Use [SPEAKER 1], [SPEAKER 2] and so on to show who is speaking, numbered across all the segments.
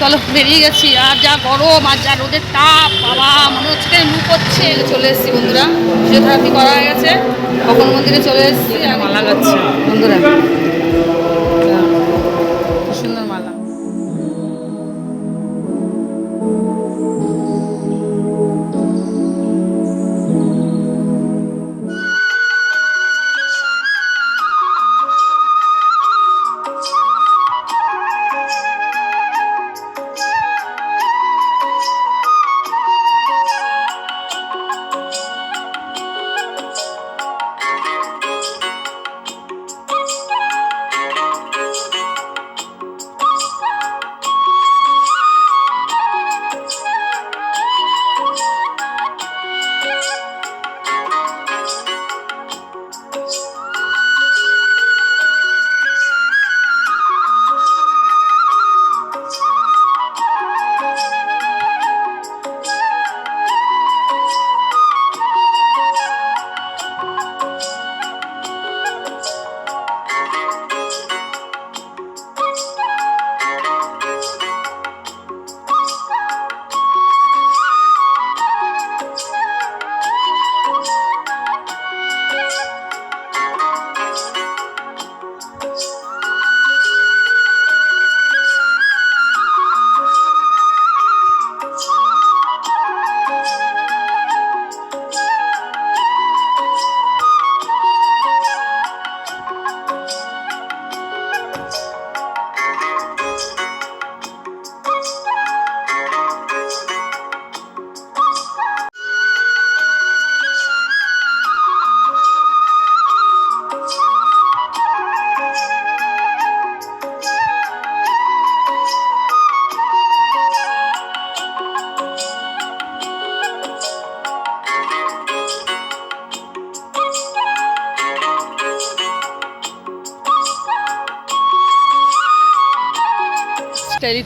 [SPEAKER 1] চলো বেরিয়ে গেছি আর যা গরম আর যা রোদের তাপ বাবা মনে হচ্ছে লু করছে চলে এসেছি বন্ধুরা ফিজিওথেরাপি করা হয়ে গেছে কখন মন্দিরে চলে এসেছি মালা গাচ্ছে বন্ধুরা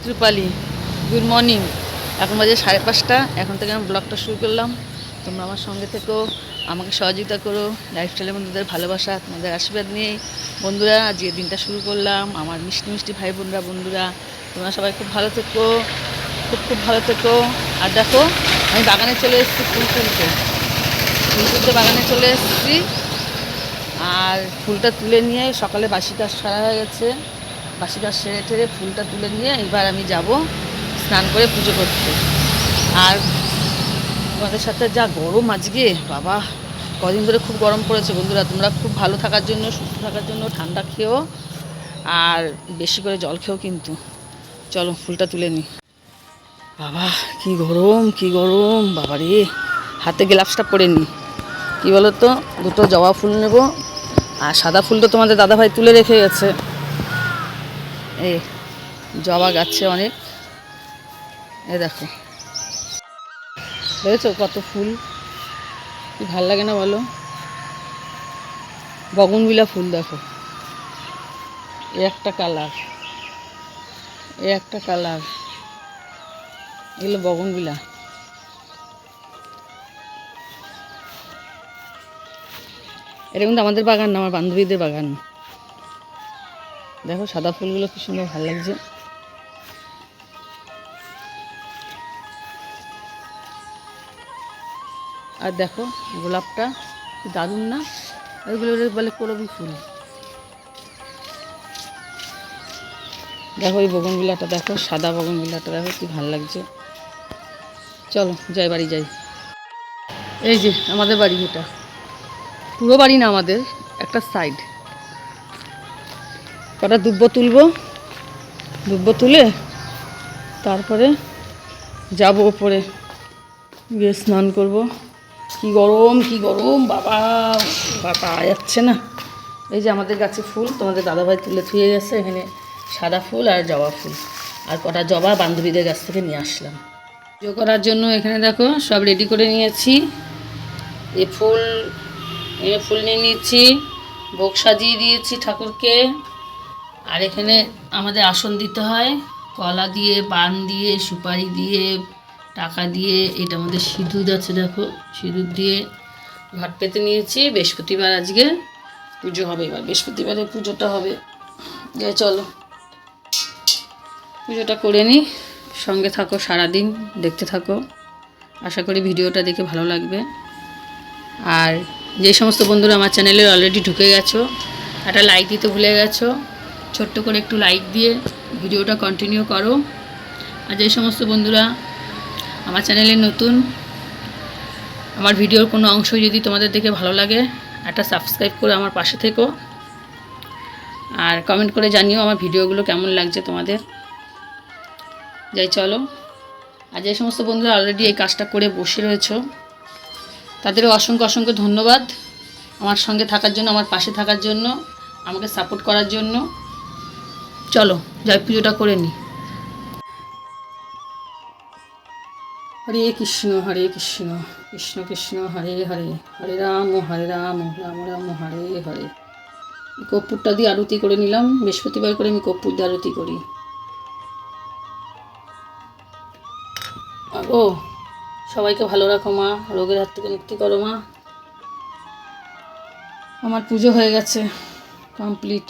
[SPEAKER 1] অভিজিৎ রূপালী গুড মর্নিং এখন বাজে সাড়ে পাঁচটা এখন থেকে আমি ব্লগটা শুরু করলাম তোমরা আমার সঙ্গে থেকো আমাকে সহযোগিতা করো লাইফস্টাইলের বন্ধুদের ভালোবাসা তোমাদের আশীর্বাদ নিয়ে বন্ধুরা আজ এ দিনটা শুরু করলাম আমার মিষ্টি মিষ্টি ভাই বোনরা বন্ধুরা তোমরা সবাই খুব ভালো থেকো খুব খুব ভালো থেকো আর দেখো আমি বাগানে চলে এসেছি ফুল তুলতে ফুল তুলতে বাগানে চলে এসেছি আর ফুলটা তুলে নিয়ে সকালে বাসি সারা হয়ে গেছে বাসি সেরে টেরে ফুলটা তুলে নিয়ে এবার আমি যাব স্নান করে পুজো করতে আর তোমাদের সাথে যা গরম আজকে বাবা কদিন ধরে খুব গরম পড়েছে বন্ধুরা তোমরা খুব ভালো থাকার জন্য সুস্থ থাকার জন্য ঠান্ডা খেয়েও আর বেশি করে জল খেয়েও কিন্তু চলো ফুলটা তুলে নিই বাবা কি গরম কি গরম বাবা রে হাতে গ্লাভসটা পরে নিই কী বলো তো দুটো জবা ফুল নেব আর সাদা ফুল তো তোমাদের দাদাভাই তুলে রেখে গেছে এ জবা গাছে অনেক এ দেখো দেখেছ কত ফুল কি ভাল লাগে না বলো বগনবিলা ফুল দেখো এ একটা কালার এ একটা কালার এগুলো বগনবিলা এটা কিন্তু আমাদের বাগান না আমার বান্ধবীদের বাগান দেখো সাদা ফুলগুলো কি সুন্দর ভালো লাগছে আর দেখো গোলাপটা দারুন না ওইগুলো বলে করবি ফুল দেখো এই বগনগুলাটা দেখো সাদা বগনগুলাটা দেখো কি ভালো লাগছে চলো যাই বাড়ি যাই এই যে আমাদের বাড়ি এটা পুরো বাড়ি না আমাদের একটা সাইড কটা দুব্ব তুলব দুব্ব তুলে তারপরে যাব ওপরে গিয়ে স্নান করব কি গরম কি গরম বাবা বাবা যাচ্ছে না এই যে আমাদের গাছে ফুল তোমাদের দাদাভাই তুলে থুয়ে গেছে এখানে সাদা ফুল আর জবা ফুল আর কটা জবা বান্ধবীদের কাছ থেকে নিয়ে আসলাম পুজো করার জন্য এখানে দেখো সব রেডি করে নিয়েছি এ ফুল এ ফুল নিয়ে নিয়েছি ভোগ সাজিয়ে দিয়েছি ঠাকুরকে আর এখানে আমাদের আসন দিতে হয় কলা দিয়ে পান দিয়ে সুপারি দিয়ে টাকা দিয়ে এটা আমাদের সিঁদুর আছে দেখো সিঁদুর দিয়ে ঘাট পেতে নিয়েছি বৃহস্পতিবার আজকে পুজো হবে এবার বৃহস্পতিবারে পুজোটা হবে যে চলো পুজোটা করে নিই সঙ্গে থাকো সারাদিন দেখতে থাকো আশা করি ভিডিওটা দেখে ভালো লাগবে আর যে সমস্ত বন্ধুরা আমার চ্যানেলে অলরেডি ঢুকে গেছো একটা লাইক দিতে ভুলে গেছো ছোট্ট করে একটু লাইক দিয়ে ভিডিওটা কন্টিনিউ করো আর যে সমস্ত বন্ধুরা আমার চ্যানেলে নতুন আমার ভিডিওর কোনো অংশ যদি তোমাদের দেখে ভালো লাগে একটা সাবস্ক্রাইব করে আমার পাশে থেকো আর কমেন্ট করে জানিও আমার ভিডিওগুলো কেমন লাগছে তোমাদের যাই চলো আর যে সমস্ত বন্ধুরা অলরেডি এই কাজটা করে বসে রয়েছো
[SPEAKER 2] তাদেরও অসংখ্য অসংখ্য ধন্যবাদ আমার সঙ্গে থাকার জন্য আমার পাশে থাকার জন্য আমাকে সাপোর্ট করার জন্য চলো যাই পুজোটা করে নিই হরে কৃষ্ণ হরে কৃষ্ণ কৃষ্ণ কৃষ্ণ হরে হরে হরে রাম হরে রাম রাম রাম হরে হরে কর্পূরটা দিয়ে আরতি করে নিলাম বৃহস্পতিবার করে আমি কর্পূর দিয়ে আরতি করি ও সবাইকে ভালো রাখো মা রোগের হাত থেকে মুক্তি করো মা আমার পুজো হয়ে গেছে কমপ্লিট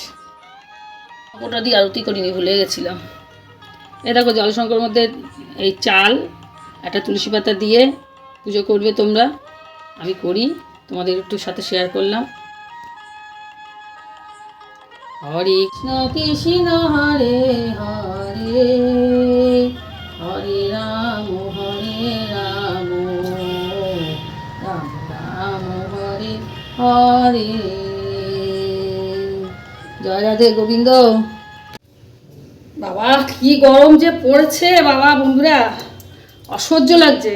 [SPEAKER 2] ওটা দিয়ে আরতি করিনি ভুলে গেছিলাম এ দেখো জলসংকর মধ্যে এই চাল একটা তুলসী পাতা দিয়ে পুজো করবে তোমরা আমি করি তোমাদের একটু সাথে শেয়ার করলাম হরে কৃষ্ণ কৃষ্ণ হরে হরে হরে রাম হরে রাম রাম রাম হরে হরে জয় রাধে গোবিন্দ বাবা কি গরম যে পড়েছে বাবা বন্ধুরা অসহ্য লাগছে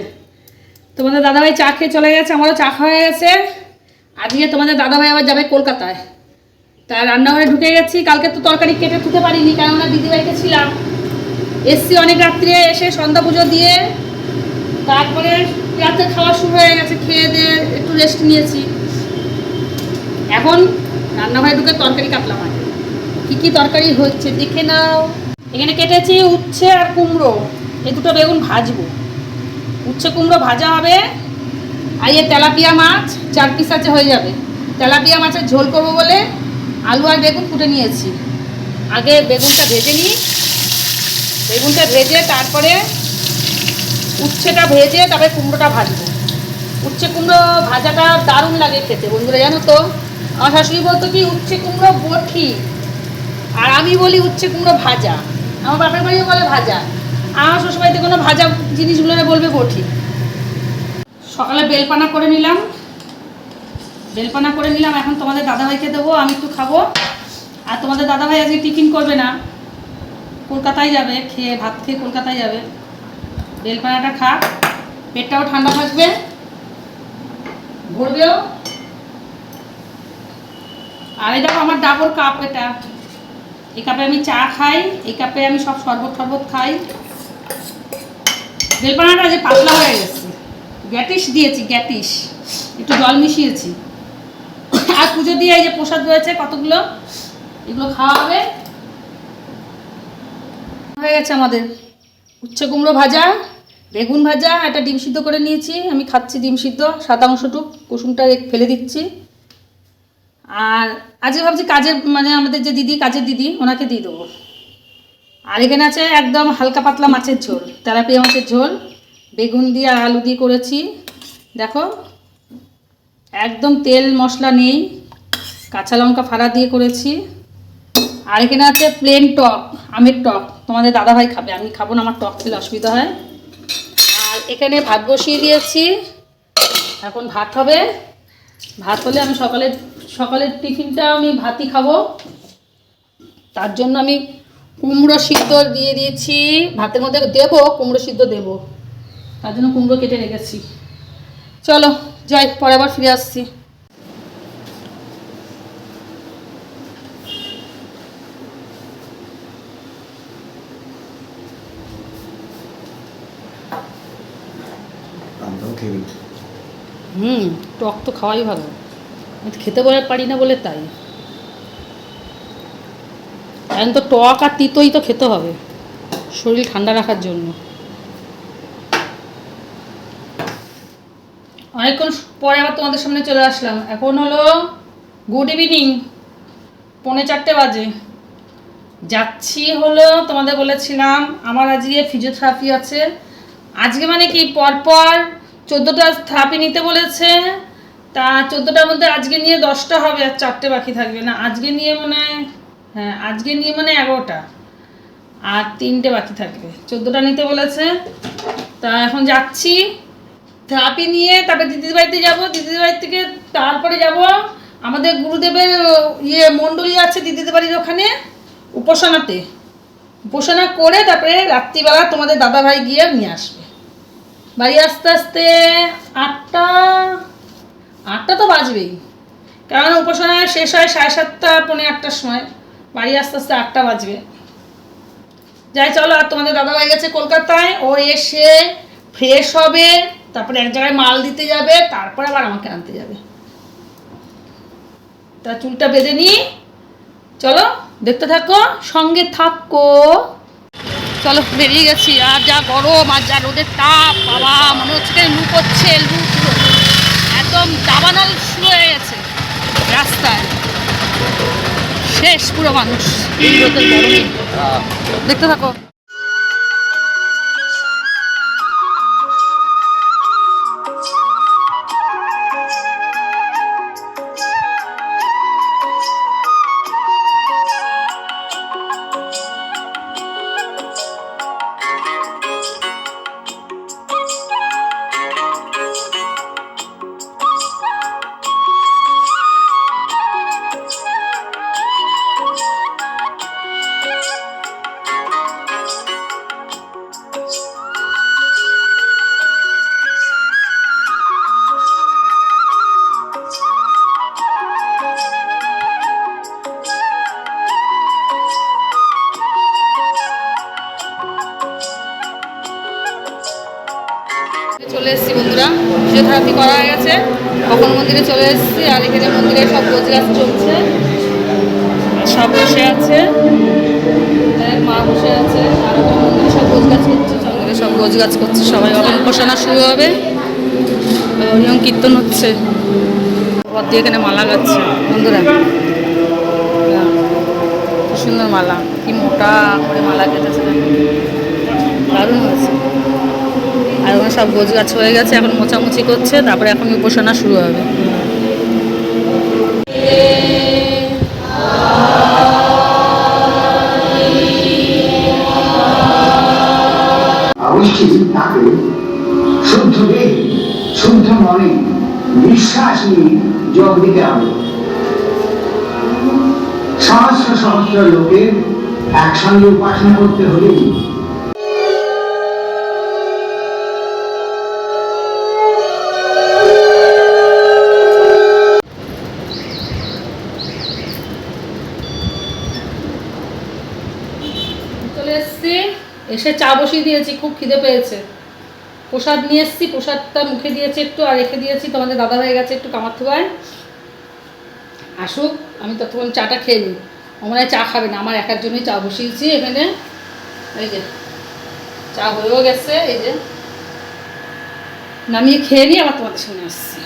[SPEAKER 2] তোমাদের দাদাভাই চা খেয়ে চলে গেছে আমারও চা খাওয়া গেছে আজকে তোমাদের দাদাভাই আবার যাবে কলকাতায় তা রান্নাঘরে ঢুকে গেছি কালকে তো তরকারি কেটে খেতে পারিনি কেননা দিদিভাইকে ছিলাম এসছি অনেক রাত্রে এসে সন্ধ্যা পুজো দিয়ে তারপরে রাতে খাওয়া শুরু হয়ে গেছে খেয়ে দিয়ে একটু রেস্ট নিয়েছি এখন রান্নাঘরে ঢুকে তরকারি কাটলাম আর কি কি তরকারি হচ্ছে দেখে নাও এখানে কেটেছি উচ্ছে আর কুমড়ো এই দুটো বেগুন ভাজবো উচ্ছে কুমড়ো ভাজা হবে আর ইয়ে তেলাপিয়া মাছ চার পিস আছে হয়ে যাবে তেলাপিয়া মাছের ঝোল করবো বলে আলু আর বেগুন কুটে নিয়েছি আগে বেগুনটা ভেজে নিই বেগুনটা ভেজে তারপরে উচ্ছেটা ভেজে তারপরে কুমড়োটা ভাজবো উচ্ছে কুমড়ো ভাজাটা দারুণ লাগে খেতে বন্ধুরা জানো তো আমার শাশুড়ি বলতো কি উচ্ছে কুমড়ো বটি আর আমি বলি হচ্ছে কুমড়ো ভাজা আমার বাপের বাড়িও বলে ভাজা আমার শ্বশুরবাড়িতে কোনো ভাজা জিনিসগুলো বলবে কঠিন সকালে বেলপানা করে নিলাম বেলপানা করে নিলাম এখন তোমাদের দাদাভাইকে দেবো আমি একটু খাবো আর তোমাদের দাদাভাই আজকে টিফিন করবে না কলকাতায় যাবে খেয়ে ভাত খেয়ে কলকাতায় যাবে বেলপানাটা খা পেটটাও ঠান্ডা থাকবে ভরবেও আর এই দেখো আমার ডাবর কাপ এটা এই কাপে আমি চা খাই এই কাপে আমি সব শরবত টরবত খাই বেলপানাটা যে পাতলা হয়ে গেছে গ্যাটিস দিয়েছি গ্যাটিস একটু জল মিশিয়েছি আর পুজো দিয়ে এই যে প্রসাদ রয়েছে কতগুলো এগুলো খাওয়া হবে হয়ে গেছে আমাদের উচ্ছে কুমড়ো ভাজা বেগুন ভাজা একটা ডিম সিদ্ধ করে নিয়েছি আমি খাচ্ছি ডিম সিদ্ধ সাদা অংশটুক কুসুমটা ফেলে দিচ্ছি আর আজকে ভাবছি কাজের মানে আমাদের যে দিদি কাজের দিদি ওনাকে দিয়ে দেবো আর এখানে আছে একদম হালকা পাতলা মাছের ঝোল তেলাপিয়া মাছের ঝোল বেগুন দিয়ে আর আলু দিয়ে করেছি দেখো একদম তেল মশলা নেই কাঁচা লঙ্কা ফাড়া দিয়ে করেছি আর এখানে আছে প্লেন টক আমের টক তোমাদের দাদাভাই খাবে আমি খাবো না আমার টক খেলে অসুবিধা হয় আর এখানে ভাত বসিয়ে দিয়েছি এখন ভাত হবে ভাত হলে আমি সকালে সকালের টিফিনটা আমি ভাতই খাবো তার জন্য আমি কুমড়ো সিদ্ধ দিয়ে দিয়েছি ভাতের মধ্যে দেবো কুমড়ো সিদ্ধ দেব তার জন্য কুমড়ো কেটে রেখেছি চলো যাই পরে আবার ফিরে আসছি I'm হুম টক তো খাওয়াই ভালো খেতে বলে পারি না বলে তাই এখন তো টক আর তিতই তো খেতে হবে শরীর ঠান্ডা রাখার জন্য অনেকক্ষণ পরে আবার তোমাদের সামনে চলে আসলাম এখন হলো গুড ইভিনিং পৌনে চারটে বাজে যাচ্ছি হলো তোমাদের বলেছিলাম আমার আজকে ফিজিওথেরাপি আছে আজকে মানে কি পরপর চোদ্দোটা থাপি নিতে বলেছে তা চোদ্দোটার মধ্যে আজকে নিয়ে দশটা হবে আর চারটে বাকি থাকবে না আজকে নিয়ে মানে হ্যাঁ আজকে নিয়ে মানে এগারোটা আর তিনটে বাকি থাকবে চোদ্দোটা নিতে বলেছে তা এখন যাচ্ছি থাপি নিয়ে তারপরে দিদির বাড়িতে যাবো দিদির বাড়ি থেকে তারপরে যাব আমাদের গুরুদেবের ইয়ে মণ্ডলী আছে দিদির বাড়ির ওখানে উপাসনাতে উপাসনা করে তারপরে রাত্রিবেলা তোমাদের দাদাভাই গিয়ে নিয়ে আসবে বাড়ি আস্তে আস্তে আটটা আটটা তো বাজবেই কারণ উপাসনা শেষ হয় সাড়ে সাতটা পনেরো আটটার সময় বাড়ি আস্তে আস্তে আটটা বাজবে যাই চলো আর তোমাদের দাদা ভাই গেছে কলকাতায় ও এসে ফ্রেশ হবে তারপরে এক জায়গায় মাল দিতে যাবে তারপরে আবার আমাকে আনতে যাবে তা চুলটা বেঁধে নিই চলো দেখতে থাকো সঙ্গে থাকো চলো বেরিয়ে গেছি আর যা গরম আর যা রোদের তাপ বাবা মনে হচ্ছে লু করছে লু একদম দাবানাল শুরু হয়ে গেছে রাস্তায় শেষ পুরো মানুষ দেখতে থাকো বন্ধুরা ফিজিওথেরাপি করা হয়ে গেছে কখন মন্দিরে চলে এসেছি আর এখানে মন্দিরে সব গোজরাজ চলছে সব বসে আছে হ্যাঁ, মা বসে আছে আর মন্দিরে সব গোজগাছ করছে সঙ্গে সব গাছ করছে সবাই অনেক উপাসনা শুরু হবে নিয়ম কীর্তন হচ্ছে পর দিয়ে এখানে মালা গাচ্ছে বন্ধুরা সুন্দর মালা কি মোটা করে মালা কেটেছে দারুণ হয়েছে আর ওখানে সব গোছ গাছ হয়ে গেছে এখন মোছামুছি করছে তারপরে এখন উপাসনা শুরু হবে শুদ্ধ বিশ্বাস হবে সহস্র সহস্র লোকের একসঙ্গে উপাসনা করতে হলে এসছি এসে চা বসিয়ে দিয়েছি খুব খিদে পেয়েছে প্রসাদ নিয়ে এসছি প্রসাদটা মুখে দিয়েছি একটু আর রেখে দিয়েছি তোমাদের দাদা হয়ে গেছে একটু কামারথুবায় আসুক আমি ততক্ষণ চাটা খেয়ে নিই আমার চা খাবে না আমার একার জন্যই চা বসিয়েছি এখানে এই যে চা হয়েও গেছে এই যে নামিয়ে খেয়ে নিই আবার তোমাদের সামনে আসছি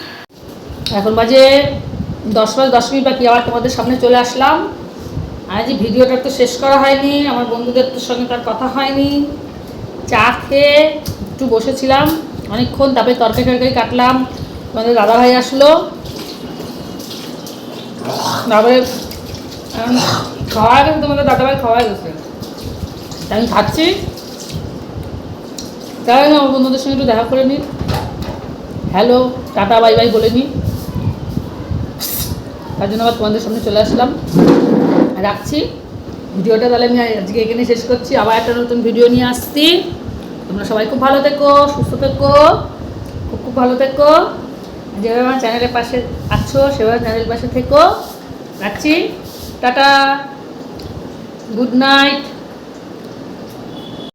[SPEAKER 2] এখন বাজে দশ বাজ দশ মিনিট বাকি আবার তোমাদের সামনে চলে আসলাম আজ ভিডিওটা তো শেষ করা হয়নি আমার বন্ধুদের সঙ্গে তার কথা হয়নি চা খেয়ে একটু বসেছিলাম অনেকক্ষণ তারপরে তরকারি তরকারি কাটলাম তোমাদের দাদাভাই আসলো তারপরে খাওয়া গেছে তোমাদের ভাই খাওয়া গেছে আমি খাচ্ছি তাই আমার বন্ধুদের সঙ্গে একটু দেখা করে নিন হ্যালো টাটা বাই বাই বলে নি তার জন্য আবার তোমাদের সামনে চলে আসলাম রাখছি ভিডিওটা তাহলে আমি আজকে এখানে শেষ করছি আবার একটা নতুন ভিডিও নিয়ে আসছি তোমরা সবাই খুব ভালো থেকো সুস্থ থেকো খুব খুব ভালো থেকো যেভাবে আমার চ্যানেলের পাশে আছো সেভাবে চ্যানেলের পাশে থেকো রাখছি টাটা গুড নাইট